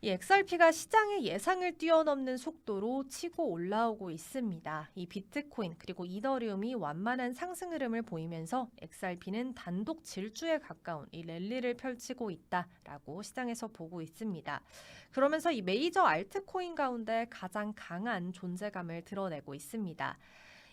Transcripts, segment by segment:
이 XRP가 시장의 예상을 뛰어넘는 속도로 치고 올라오고 있습니다. 이 비트코인 그리고 이더리움이 완만한 상승 흐름을 보이면서 XRP는 단독 질주에 가까운 이 랠리를 펼치고 있다라고 시장에서 보고 있습니다. 그러면서 이 메이저 알트코인 가운데 가장 강한 존재감을 드러내고 있습니다.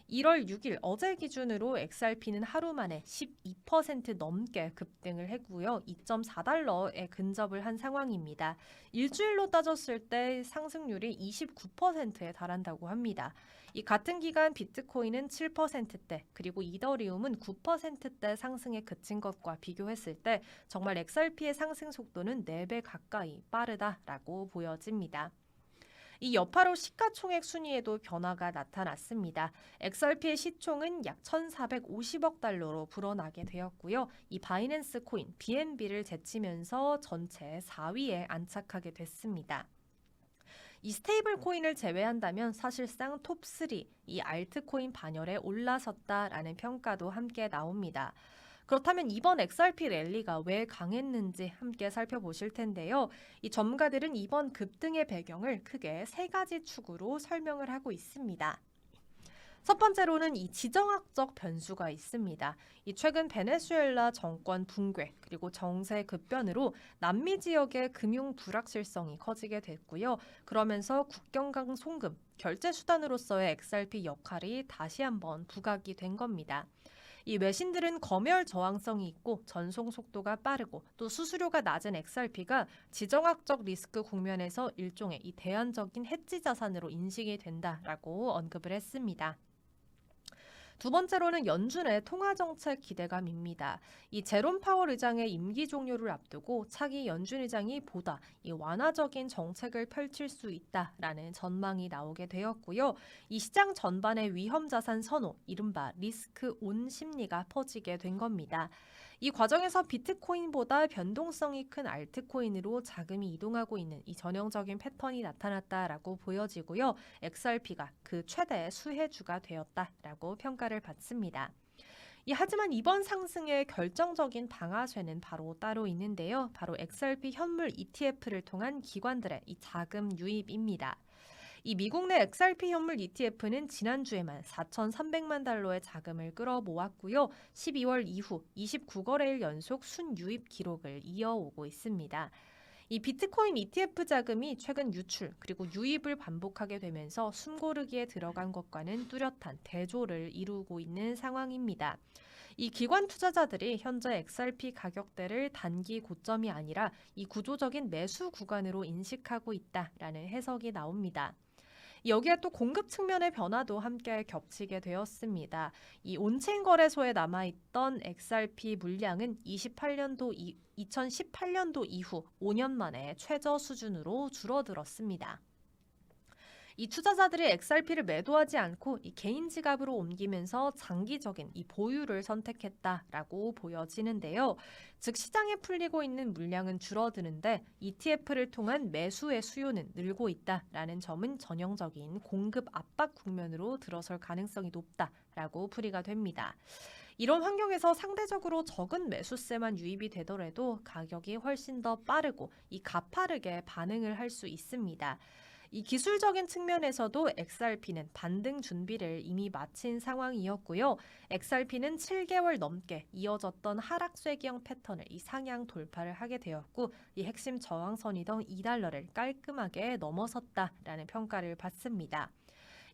1월 6일 어제 기준으로 XRP는 하루 만에 12% 넘게 급등을 했고요. 2.4달러에 근접을 한 상황입니다. 일주일로 따졌을 때 상승률이 29%에 달한다고 합니다. 이 같은 기간 비트코인은 7%대, 그리고 이더리움은 9%대 상승에 그친 것과 비교했을 때 정말 XRP의 상승 속도는 4배 가까이 빠르다라고 보여집니다. 이 여파로 시가총액 순위에도 변화가 나타났습니다. XRP의 시총은 약 1,450억 달러로 불어나게 되었고요. 이 바이낸스 코인 BNB를 제치면서 전체 4위에 안착하게 됐습니다. 이 스테이블 코인을 제외한다면 사실상 톱3 이 알트코인 반열에 올라섰다라는 평가도 함께 나옵니다. 그렇다면 이번 XRP 랠리가 왜 강했는지 함께 살펴보실 텐데요. 이 전문가들은 이번 급등의 배경을 크게 세 가지 축으로 설명을 하고 있습니다. 첫 번째로는 이 지정학적 변수가 있습니다. 이 최근 베네수엘라 정권 붕괴 그리고 정세 급변으로 남미 지역의 금융 불확실성이 커지게 됐고요. 그러면서 국경강 송금 결제 수단으로서의 XRP 역할이 다시 한번 부각이 된 겁니다. 이 외신들은 검열 저항성이 있고 전송 속도가 빠르고 또 수수료가 낮은 XRP가 지정학적 리스크 국면에서 일종의 이 대안적인 해지 자산으로 인식이 된다라고 언급을 했습니다. 두 번째로는 연준의 통화 정책 기대감입니다. 이 제롬 파월 의장의 임기 종료를 앞두고 차기 연준 의장이 보다 이 완화적인 정책을 펼칠 수 있다라는 전망이 나오게 되었고요. 이 시장 전반의 위험 자산 선호, 이른바 리스크 온 심리가 퍼지게 된 겁니다. 이 과정에서 비트코인보다 변동성이 큰 알트코인으로 자금이 이동하고 있는 이 전형적인 패턴이 나타났다라고 보여지고요. XRP가 그 최대 수혜주가 되었다라고 평가 를 받습니다. 이 하지만 이번 상승의 결정적인 방아쇠는 바로 따로 있는데요. 바로 XRP 현물 ETF를 통한 기관들의 이 자금 유입입니다. 이 미국 내 XRP 현물 ETF는 지난주에만 4,300만 달러의 자금을 끌어모았고요. 12월 이후 29거래일 연속 순유입 기록을 이어오고 있습니다. 이 비트코인 ETF 자금이 최근 유출 그리고 유입을 반복하게 되면서 숨고르기에 들어간 것과는 뚜렷한 대조를 이루고 있는 상황입니다. 이 기관 투자자들이 현재 XRP 가격대를 단기 고점이 아니라 이 구조적인 매수 구간으로 인식하고 있다라는 해석이 나옵니다. 여기에 또 공급 측면의 변화도 함께 겹치게 되었습니다. 이 온체인 거래소에 남아있던 XRP 물량은 28년도 이, 2018년도 이후 5년 만에 최저 수준으로 줄어들었습니다. 이 투자자들이 XRP를 매도하지 않고 이 개인 지갑으로 옮기면서 장기적인 이 보유를 선택했다라고 보여지는데요. 즉 시장에 풀리고 있는 물량은 줄어드는데 ETF를 통한 매수의 수요는 늘고 있다라는 점은 전형적인 공급 압박 국면으로 들어설 가능성이 높다라고 풀이가 됩니다. 이런 환경에서 상대적으로 적은 매수세만 유입이 되더라도 가격이 훨씬 더 빠르고 이 가파르게 반응을 할 수 있습니다. 이 기술적인 측면에서도 XRP는 반등 준비를 이미 마친 상황이었고요. XRP는 7개월 넘게 이어졌던 하락 쇠기형 패턴을 이 상향 돌파를 하게 되었고 이 핵심 저항선이던 2달러를 깔끔하게 넘어섰다라는 평가를 받습니다.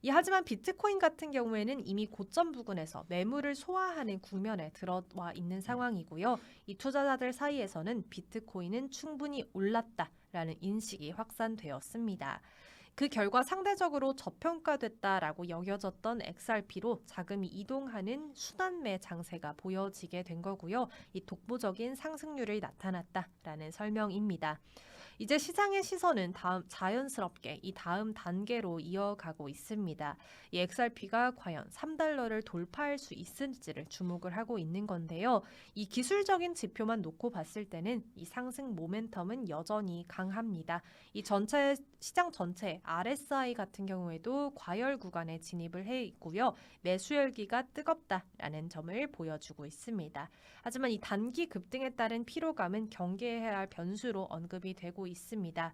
이 하지만 비트코인 같은 경우에는 이미 고점 부근에서 매물을 소화하는 국면에 들어와 있는 상황이고요. 이 투자자들 사이에서는 비트코인은 충분히 올랐다라는 인식이 확산되었습니다. 그 결과 상대적으로 저평가됐다라고 여겨졌던 XRP로 자금이 이동하는 순환매 장세가 보여지게 된 거고요. 이 독보적인 상승률을 나타났다라는 설명입니다. 이제 시장의 시선은 다음 자연스럽게 이 다음 단계로 이어가고 있습니다. 이 XRP가 과연 3달러를 돌파할 수 있을지를 주목을 하고 있는 건데요. 이 기술적인 지표만 놓고 봤을 때는 이 상승 모멘텀은 여전히 강합니다. 이 전체 시장 전체 RSI 같은 경우에도 과열 구간에 진입을 해 있고요. 매수 열기가 뜨겁다라는 점을 보여주고 있습니다. 하지만 이 단기 급등에 따른 피로감은 경계해야 할 변수로 언급이 되고 있습니다.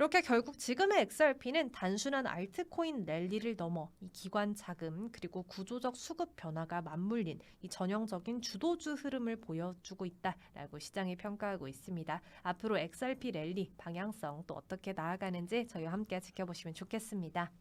이렇게 결국 지금의 XRP는 단순한 알트코인 랠리를 넘어 이 기관 자금 그리고 구조적 수급 변화가 맞물린 이 전형적인 주도주 흐름을 보여주고 있다라고 시장이 평가하고 있습니다. 앞으로 XRP 랠리 방향성 또 어떻게 나아가는지 저희와 함께 지켜보시면 좋겠습니다.